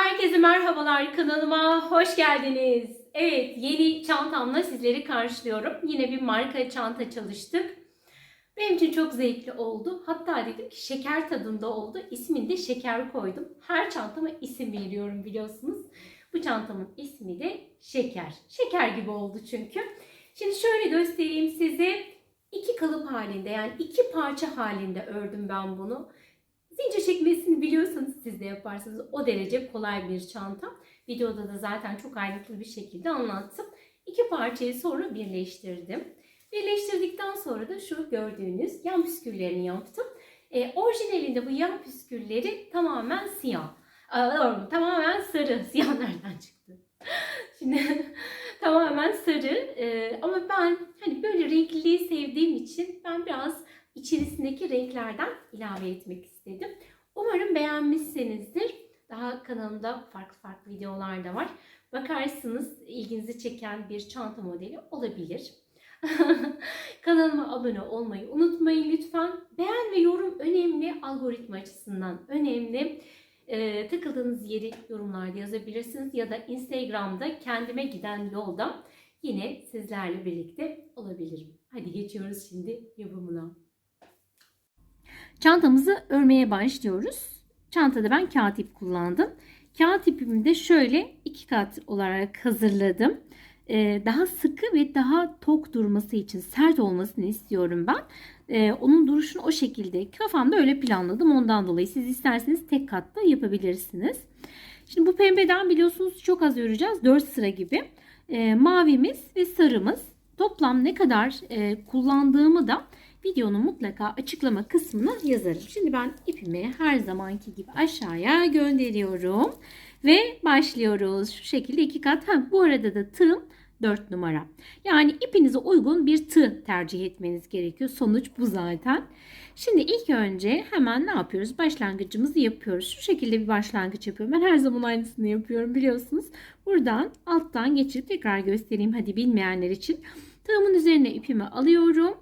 Herkese merhabalar kanalıma hoş geldiniz. Evet yeni çantamla sizleri karşılıyorum. Yine bir marka çanta çalıştık. Benim için çok zevkli oldu. Hatta dedim ki şeker tadında oldu. İsmini de şeker koydum. Her çantama isim veriyorum biliyorsunuz. Bu çantamın ismi de şeker. Şeker gibi oldu çünkü. Şimdi şöyle göstereyim size. İki kalıp halinde yani iki parça halinde ördüm ben bunu. Zincir çekmesini biliyorsanız siz de yaparsınız. O derece kolay bir çanta. Videoda da zaten çok ayrıntılı bir şekilde anlattım. İki parçayı sonra birleştirdim. Birleştirdikten sonra da şu gördüğünüz yan püsküllerini yaptım. E, orijinalinde bu yan püskülleri tamamen siyah. Aa, tamamen sarı. Siyah nereden çıktı? Şimdi tamamen sarı. E, ama ben hani böyle renkliliği sevdiğim için ben biraz içerisindeki renklerden ilave etmek istedim. Umarım beğenmişsinizdir. Daha kanalımda farklı farklı videolar da var. Bakarsınız ilginizi çeken bir çanta modeli olabilir. Kanalıma abone olmayı unutmayın lütfen. Beğen ve yorum önemli. Algoritma açısından önemli. Ee, takıldığınız yeri yorumlarda yazabilirsiniz ya da Instagram'da kendime giden yolda yine sizlerle birlikte olabilirim. Hadi geçiyoruz şimdi yapımına. Çantamızı örmeye başlıyoruz. Çantada ben kağıt ip kullandım. Kağıt ipimi de şöyle iki kat olarak hazırladım. Ee, daha sıkı ve daha tok durması için sert olmasını istiyorum ben. Ee, onun duruşunu o şekilde kafamda öyle planladım. Ondan dolayı siz isterseniz tek katta yapabilirsiniz. Şimdi bu pembeden biliyorsunuz çok az öreceğiz. 4 sıra gibi. Ee, mavimiz ve sarımız. Toplam ne kadar e, kullandığımı da videonun mutlaka açıklama kısmına yazarım. Şimdi ben ipimi her zamanki gibi aşağıya gönderiyorum. Ve başlıyoruz. Şu şekilde iki kat. Ha, bu arada da tığım 4 numara. Yani ipinize uygun bir tığ tercih etmeniz gerekiyor. Sonuç bu zaten. Şimdi ilk önce hemen ne yapıyoruz? Başlangıcımızı yapıyoruz. Şu şekilde bir başlangıç yapıyorum. Ben her zaman aynısını yapıyorum biliyorsunuz. Buradan alttan geçirip tekrar göstereyim. Hadi bilmeyenler için. Tığımın üzerine ipimi alıyorum.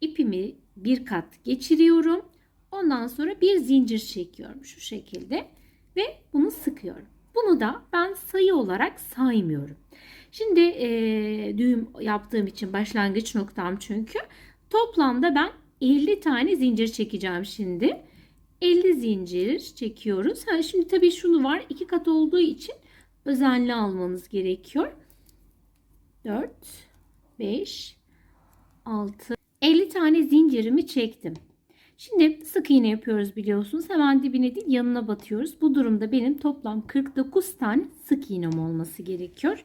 İpimi bir kat geçiriyorum. Ondan sonra bir zincir çekiyorum şu şekilde ve bunu sıkıyorum. Bunu da ben sayı olarak saymıyorum. Şimdi e, düğüm yaptığım için başlangıç noktam çünkü toplamda ben 50 tane zincir çekeceğim şimdi. 50 zincir çekiyoruz. Ha, şimdi tabii şunu var iki kat olduğu için özenli almanız gerekiyor. 4, 5, 6, 50 tane zincirimi çektim. Şimdi sık iğne yapıyoruz biliyorsunuz. Hemen dibine değil yanına batıyoruz. Bu durumda benim toplam 49 tane sık iğnem olması gerekiyor.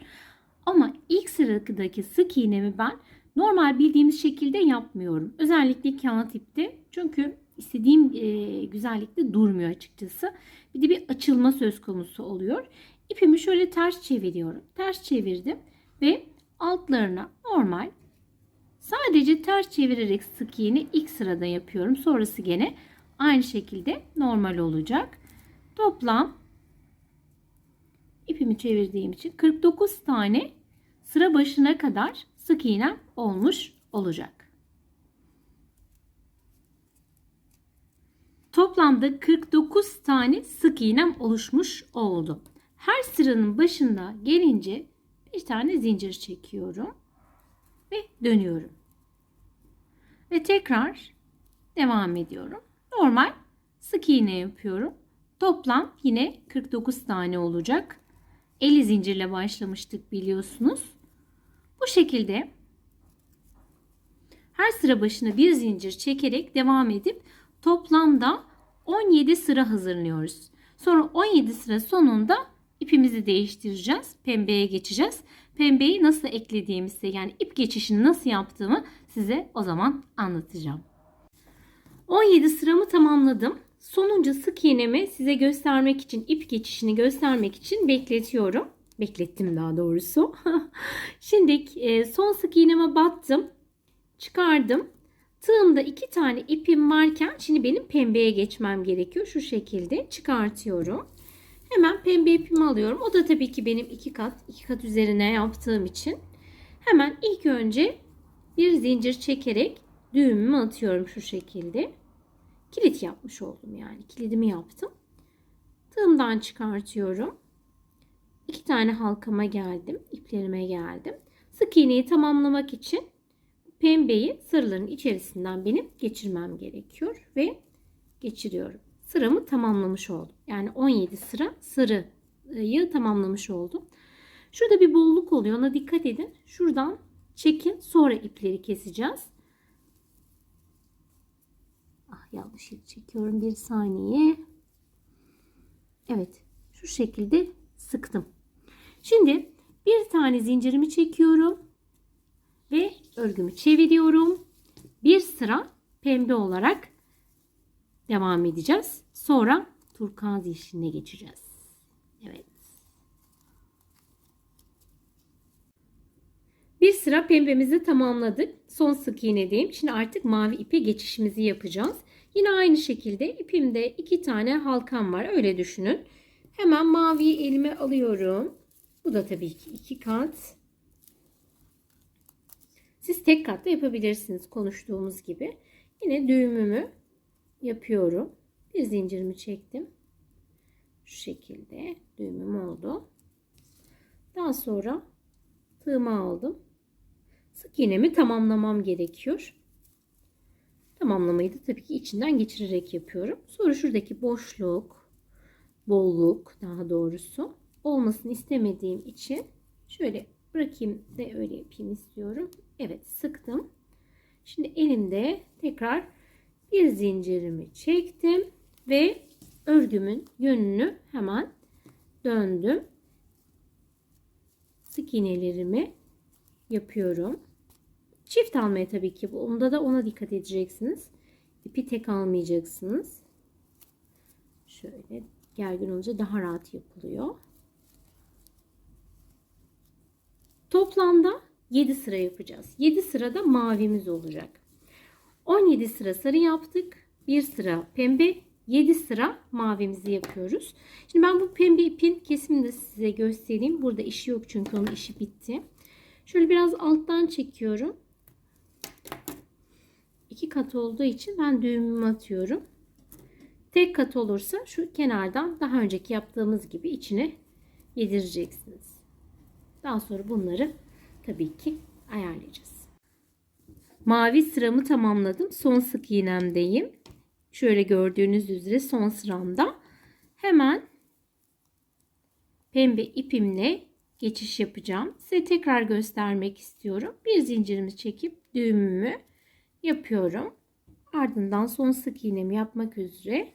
Ama ilk sıradaki sık iğnemi ben normal bildiğimiz şekilde yapmıyorum. Özellikle kağıt ipte. Çünkü istediğim e, güzellikte durmuyor açıkçası. Bir de bir açılma söz konusu oluyor. İpimi şöyle ters çeviriyorum. Ters çevirdim ve altlarına normal Sadece ters çevirerek sık iğne ilk sırada yapıyorum. Sonrası gene aynı şekilde normal olacak. Toplam ipimi çevirdiğim için 49 tane sıra başına kadar sık iğnem olmuş olacak. Toplamda 49 tane sık iğnem oluşmuş oldu. Her sıranın başında gelince bir tane zincir çekiyorum ve dönüyorum. Ve tekrar devam ediyorum. Normal sık iğne yapıyorum. Toplam yine 49 tane olacak. 50 zincirle başlamıştık biliyorsunuz. Bu şekilde her sıra başına bir zincir çekerek devam edip toplamda 17 sıra hazırlıyoruz. Sonra 17 sıra sonunda ipimizi değiştireceğiz. Pembeye geçeceğiz pembeyi nasıl eklediğimizi yani ip geçişini nasıl yaptığımı size o zaman anlatacağım. 17 sıramı tamamladım. Sonuncu sık iğnemi size göstermek için ip geçişini göstermek için bekletiyorum. Beklettim daha doğrusu. Şimdi e, son sık iğneme battım. Çıkardım. Tığımda iki tane ipim varken şimdi benim pembeye geçmem gerekiyor. Şu şekilde çıkartıyorum. Hemen pembe ipimi alıyorum. O da tabii ki benim iki kat, iki kat üzerine yaptığım için. Hemen ilk önce bir zincir çekerek düğümümü atıyorum şu şekilde. Kilit yapmış oldum yani. Kilidimi yaptım. Tığımdan çıkartıyorum. iki tane halkama geldim. iplerime geldim. Sık iğneyi tamamlamak için pembeyi sarıların içerisinden benim geçirmem gerekiyor ve geçiriyorum. Sıramı tamamlamış oldum. Yani 17 sıra sarıyı tamamlamış oldum. Şurada bir bolluk oluyor. Ona dikkat edin. Şuradan çekin. Sonra ipleri keseceğiz. Ah yanlış ip çekiyorum. Bir saniye. Evet. Şu şekilde sıktım. Şimdi bir tane zincirimi çekiyorum. Ve örgümü çeviriyorum. Bir sıra pembe olarak devam edeceğiz. Sonra turkuaz yeşiline geçeceğiz. Evet. Bir sıra pembemizi tamamladık. Son sık iğnedeyim. Şimdi artık mavi ipe geçişimizi yapacağız. Yine aynı şekilde ipimde iki tane halkam var. Öyle düşünün. Hemen maviyi elime alıyorum. Bu da tabii ki iki kat. Siz tek katla yapabilirsiniz konuştuğumuz gibi. Yine düğümümü yapıyorum. Bir zincirimi çektim. Şu şekilde düğümüm oldu. Daha sonra tığımı aldım. Sık iğnemi tamamlamam gerekiyor. Tamamlamayı da tabii ki içinden geçirerek yapıyorum. Sonra şuradaki boşluk, bolluk daha doğrusu olmasını istemediğim için şöyle bırakayım da öyle yapayım istiyorum. Evet sıktım. Şimdi elimde tekrar bir zincirimi çektim ve örgümün yönünü hemen döndüm. Sık iğnelerimi yapıyorum. Çift almaya tabii ki. Onda da ona dikkat edeceksiniz. İpi tek almayacaksınız. Şöyle gergin olunca daha rahat yapılıyor. Toplamda 7 sıra yapacağız. 7 sırada mavimiz olacak. 17 sıra sarı yaptık. 1 sıra pembe, 7 sıra mavimizi yapıyoruz. Şimdi ben bu pembe ipin kesimini de size göstereyim. Burada işi yok çünkü onun işi bitti. Şöyle biraz alttan çekiyorum. İki kat olduğu için ben düğümümü atıyorum. Tek kat olursa şu kenardan daha önceki yaptığımız gibi içine yedireceksiniz. Daha sonra bunları tabii ki ayarlayacağız. Mavi sıramı tamamladım. Son sık iğnemdeyim. Şöyle gördüğünüz üzere son sıramda hemen pembe ipimle geçiş yapacağım. Size tekrar göstermek istiyorum. Bir zincirimi çekip düğümümü yapıyorum. Ardından son sık iğnemi yapmak üzere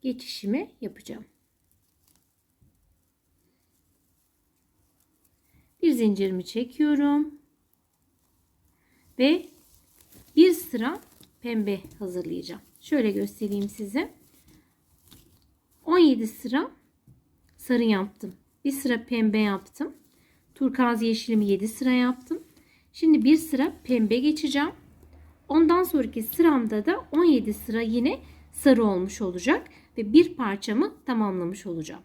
geçişimi yapacağım. Bir zincirimi çekiyorum. Ve bir sıra pembe hazırlayacağım. Şöyle göstereyim size. 17 sıra sarı yaptım. Bir sıra pembe yaptım. Turkuaz yeşilimi 7 sıra yaptım. Şimdi bir sıra pembe geçeceğim. Ondan sonraki sıramda da 17 sıra yine sarı olmuş olacak ve bir parçamı tamamlamış olacağım.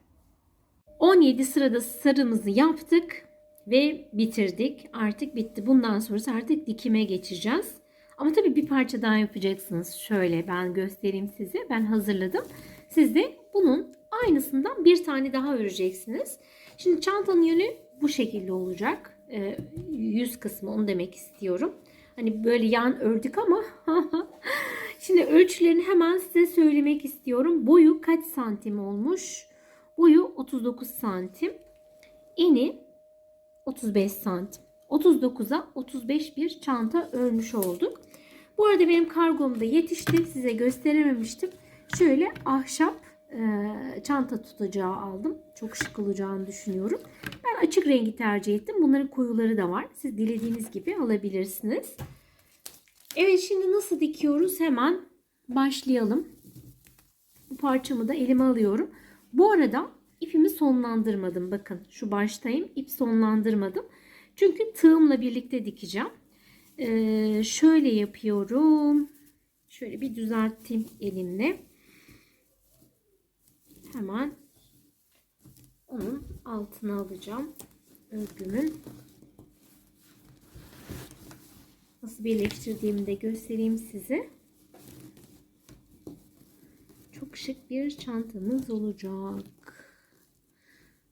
17 sırada sarımızı yaptık ve bitirdik. Artık bitti. Bundan sonrası artık dikime geçeceğiz. Ama tabii bir parça daha yapacaksınız. Şöyle ben göstereyim size. Ben hazırladım. Siz de bunun aynısından bir tane daha öreceksiniz. Şimdi çantanın yönü bu şekilde olacak. Ee, yüz kısmı onu demek istiyorum. Hani böyle yan ördük ama şimdi ölçülerini hemen size söylemek istiyorum. Boyu kaç santim olmuş? Boyu 39 santim. Eni 35 santim. 39'a 35 bir çanta örmüş olduk. Bu arada benim kargomda yetişti. Size gösterememiştim. Şöyle ahşap çanta tutacağı aldım. Çok şık olacağını düşünüyorum. Ben açık rengi tercih ettim. Bunların koyuları da var. Siz dilediğiniz gibi alabilirsiniz. Evet şimdi nasıl dikiyoruz? Hemen başlayalım. Bu parçamı da elime alıyorum. Bu arada ipimi sonlandırmadım. Bakın şu baştayım. İp sonlandırmadım. Çünkü tığımla birlikte dikeceğim. Ee, şöyle yapıyorum. Şöyle bir düzelteyim elimle. Hemen onun altına alacağım. Örgümün. Nasıl birleştirdiğimi de göstereyim size. Çok şık bir çantamız olacak.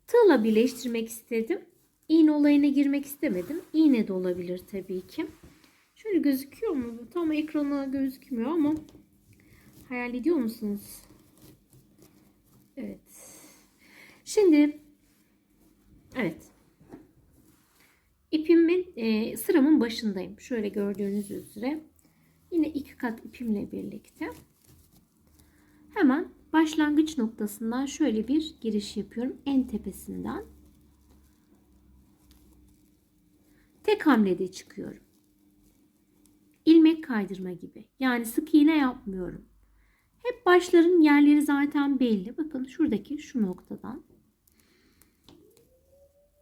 Tığla birleştirmek istedim. İğne olayına girmek istemedim. İğne de olabilir tabii ki. Şöyle gözüküyor mu? Tam ekrana gözükmüyor ama hayal ediyor musunuz? Evet. Şimdi evet. İpimin e, sıramın başındayım. Şöyle gördüğünüz üzere. Yine iki kat ipimle birlikte. Hemen başlangıç noktasından şöyle bir giriş yapıyorum. En tepesinden. Tek hamlede çıkıyorum. İlmek kaydırma gibi. Yani sık iğne yapmıyorum. Hep başların yerleri zaten belli. Bakın şuradaki şu noktadan.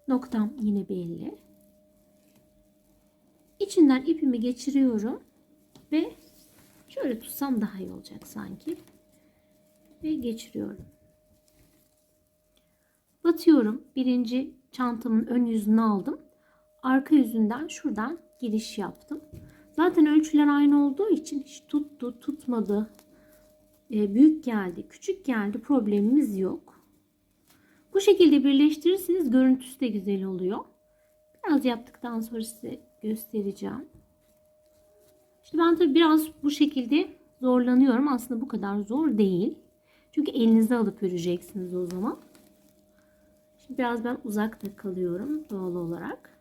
Noktam yine belli. İçinden ipimi geçiriyorum ve şöyle tutsam daha iyi olacak sanki. Ve geçiriyorum. Batıyorum. Birinci çantamın ön yüzünü aldım. Arka yüzünden şuradan giriş yaptım. Zaten ölçüler aynı olduğu için hiç tuttu, tutmadı, büyük geldi, küçük geldi problemimiz yok. Bu şekilde birleştirirseniz görüntüsü de güzel oluyor. Biraz yaptıktan sonra size göstereceğim. İşte ben tabii biraz bu şekilde zorlanıyorum. Aslında bu kadar zor değil. Çünkü elinize alıp öreceksiniz o zaman. Şimdi biraz ben uzakta kalıyorum doğal olarak.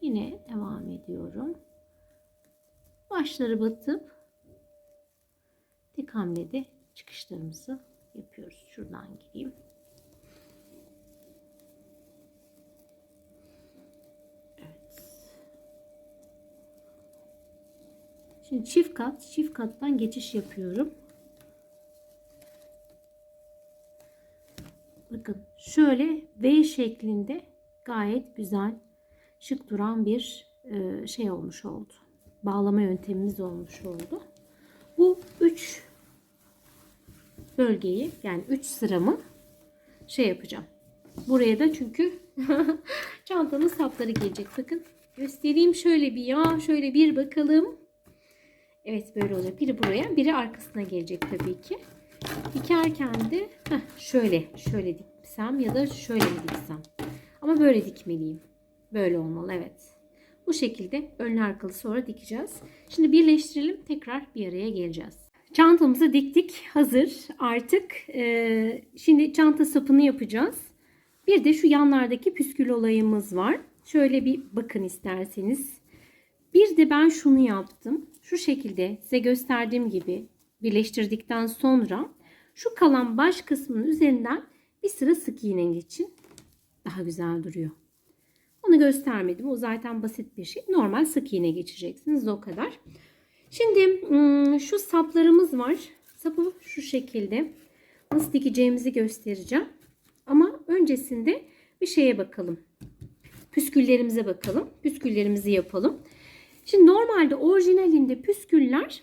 Yine devam ediyorum. Başları batıp tek hamlede çıkışlarımızı yapıyoruz. Şuradan gireyim. Evet. Şimdi çift kat, çift kattan geçiş yapıyorum. Bakın şöyle V şeklinde gayet güzel şık duran bir e, şey olmuş oldu. Bağlama yöntemimiz olmuş oldu. Bu 3 bölgeyi yani 3 sıramı şey yapacağım. Buraya da çünkü çantanın sapları gelecek. Bakın göstereyim şöyle bir ya şöyle bir bakalım. Evet böyle olacak. Biri buraya biri arkasına gelecek tabii ki. Dikerken de heh, şöyle şöyle diksem ya da şöyle mi diksem. Ama böyle dikmeliyim. Böyle olmalı evet. Bu şekilde önlü arkalı sonra dikeceğiz. Şimdi birleştirelim tekrar bir araya geleceğiz. Çantamızı diktik hazır artık. Ee, şimdi çanta sapını yapacağız. Bir de şu yanlardaki püskül olayımız var. Şöyle bir bakın isterseniz. Bir de ben şunu yaptım. Şu şekilde size gösterdiğim gibi birleştirdikten sonra şu kalan baş kısmının üzerinden bir sıra sık iğne geçin. Daha güzel duruyor. Onu göstermedim. O zaten basit bir şey. Normal sık iğne geçeceksiniz. O kadar. Şimdi şu saplarımız var. Sapı şu şekilde. Nasıl dikeceğimizi göstereceğim. Ama öncesinde bir şeye bakalım. Püsküllerimize bakalım. Püsküllerimizi yapalım. Şimdi normalde orijinalinde püsküller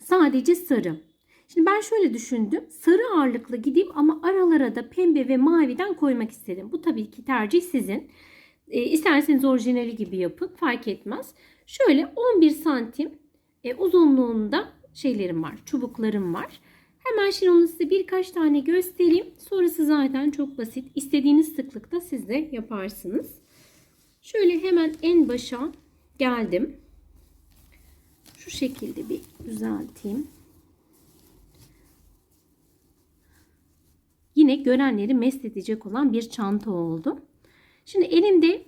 sadece sarı. Şimdi ben şöyle düşündüm. Sarı ağırlıklı gideyim ama aralara da pembe ve maviden koymak istedim. Bu tabii ki tercih sizin. E, isterseniz orijinali gibi yapın. Fark etmez. Şöyle 11 santim e, uzunluğunda şeylerim var. Çubuklarım var. Hemen şimdi onu size birkaç tane göstereyim. Sonrası zaten çok basit. İstediğiniz sıklıkta siz de yaparsınız. Şöyle hemen en başa geldim. Şu şekilde bir düzelteyim. Yine görenleri mest edecek olan bir çanta oldu. Şimdi elimde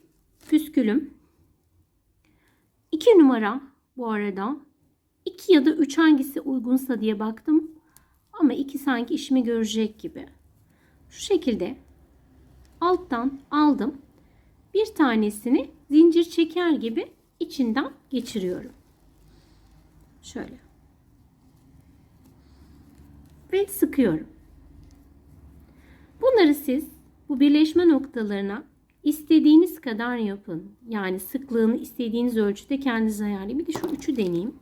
püskülüm. 2 numara bu arada. 2 ya da 3 hangisi uygunsa diye baktım. Ama 2 sanki işimi görecek gibi. Şu şekilde alttan aldım. Bir tanesini zincir çeker gibi içinden geçiriyorum. Şöyle. Ve sıkıyorum. Bunları siz bu birleşme noktalarına istediğiniz kadar yapın. Yani sıklığını istediğiniz ölçüde kendiniz ayarlayın. Bir de şu üçü deneyeyim.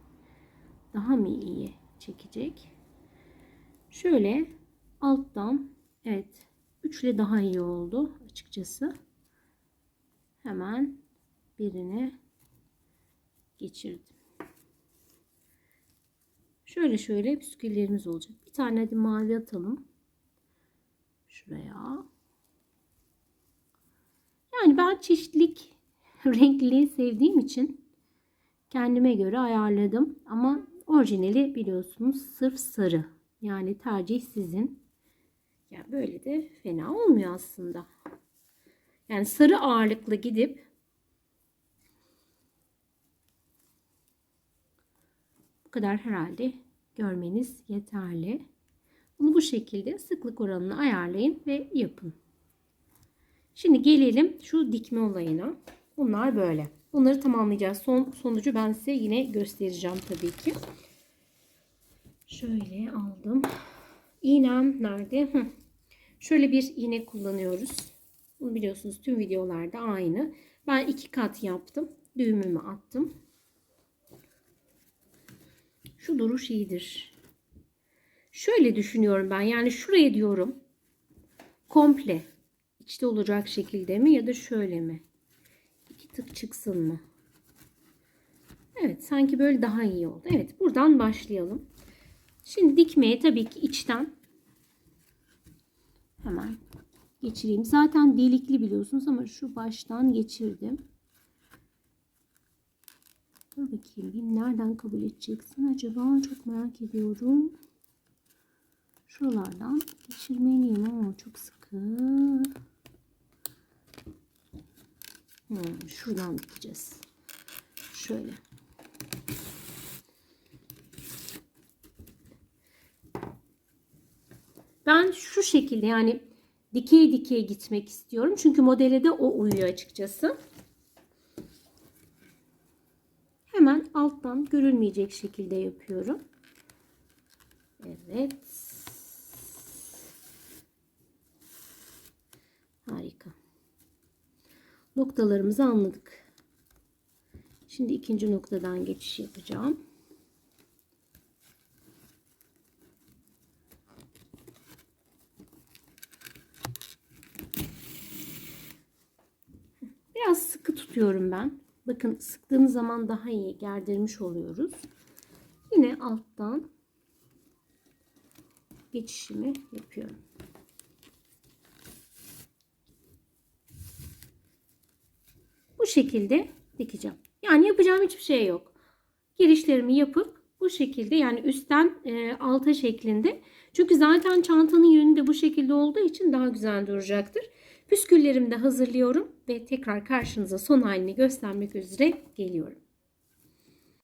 Daha mı iyi çekecek? Şöyle alttan evet üçle daha iyi oldu açıkçası. Hemen birine geçirdim. Şöyle şöyle püsküllerimiz olacak. Bir tane de mavi atalım. Şuraya. Yani ben çeşitlilik, renkliliği sevdiğim için kendime göre ayarladım. Ama orijinali biliyorsunuz sırf sarı. Yani tercih sizin. Ya böyle de fena olmuyor aslında. Yani sarı ağırlıklı gidip bu kadar herhalde görmeniz yeterli. Bunu bu şekilde sıklık oranını ayarlayın ve yapın. Şimdi gelelim şu dikme olayına. Bunlar böyle. Bunları tamamlayacağız. Son sonucu ben size yine göstereceğim tabii ki. Şöyle aldım. İğnem nerede? Şöyle bir iğne kullanıyoruz. Bunu biliyorsunuz tüm videolarda aynı. Ben iki kat yaptım. Düğümümü attım. Şu duruş iyidir. Şöyle düşünüyorum ben. Yani şuraya diyorum. Komple. içte olacak şekilde mi ya da şöyle mi? Tık çıksın mı? Evet sanki böyle daha iyi oldu. Evet buradan başlayalım. Şimdi dikmeye tabii ki içten hemen geçireyim. Zaten delikli biliyorsunuz ama şu baştan geçirdim. Dur bakayım nereden kabul edeceksin acaba çok merak ediyorum. Şuralardan geçirmeliyim ama çok sıkı. Hmm, şuradan dikeceğiz. Şöyle. Ben şu şekilde yani dikey dikey gitmek istiyorum. Çünkü modele de o uyuyor açıkçası. Hemen alttan görülmeyecek şekilde yapıyorum. Evet. Harika. Noktalarımızı anladık. Şimdi ikinci noktadan geçiş yapacağım. Biraz sıkı tutuyorum ben. Bakın sıktığımız zaman daha iyi gerdirmiş oluyoruz. Yine alttan geçişimi yapıyorum. Bu şekilde dikeceğim. Yani yapacağım hiçbir şey yok. Girişlerimi yapıp bu şekilde yani üstten e, alta şeklinde. Çünkü zaten çantanın yönü de bu şekilde olduğu için daha güzel duracaktır. Püsküllerimi de hazırlıyorum ve tekrar karşınıza son halini göstermek üzere geliyorum.